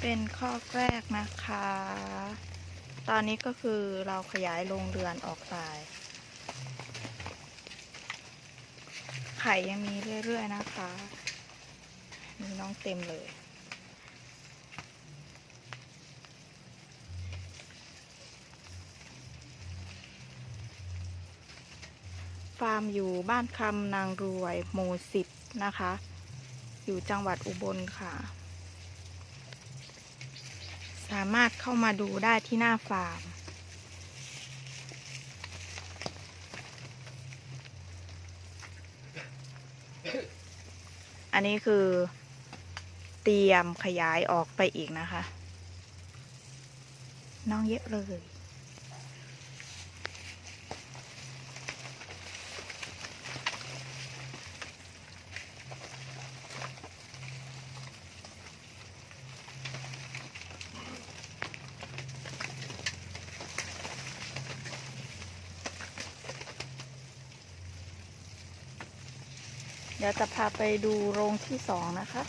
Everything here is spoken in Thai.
เป็นข้อแรกนะคะ ตอนนี้ก็คือเราขยายโรงเรือนออกไป ไข่ยังมีเรื่อยๆนะคะ มีน้องเต็มเลยฟาร์มอยู่บ้านคำนางรวยหมู่สิบนะคะ อยู่จังหวัดอุบลค่ะามารถเข้ามาดูได้ที่หน้าฟาร์ม อันนี้คือ เตรียมขยายออกไปอีกนะคะ น้องเยอะเลย เดี๋ยวจะพาไปดูโรงที่สองนะคะ